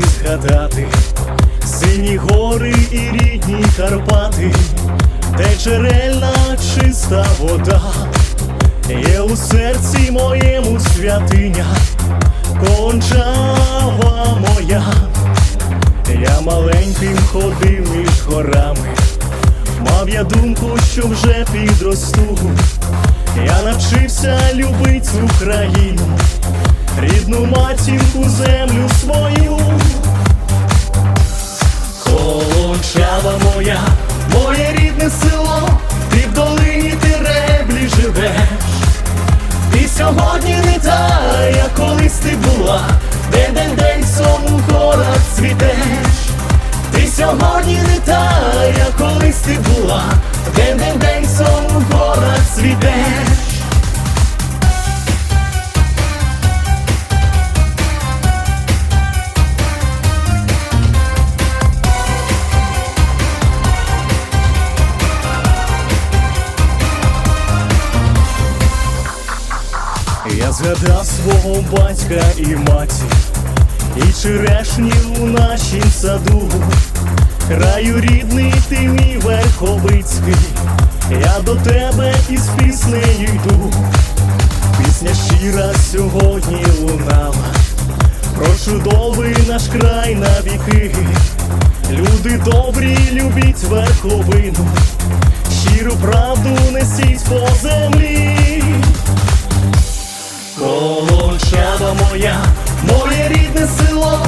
згадати. Сині гори і рідні Карпати, де джерельна чиста вода, є у серці моєму святиня, кончава моя, я маленьким ходив між горами, мав я думку, що вже підросту, я навчився любить Україну, ти була, де день день сон у горах цвітеш. Ти сьогодні не та, як колись ти була, де день день сон у горах цвітеш. Я згадав свого батька і матір, і черешні у нашім саду, краю рідний ти мій верховицький, я до тебе із піснею йду, пісня щира сьогодні лунала, про чудовий наш край на віки, люди добрі, любіть верховину, щиру правду несіть по землі. Моя, моє рідне село,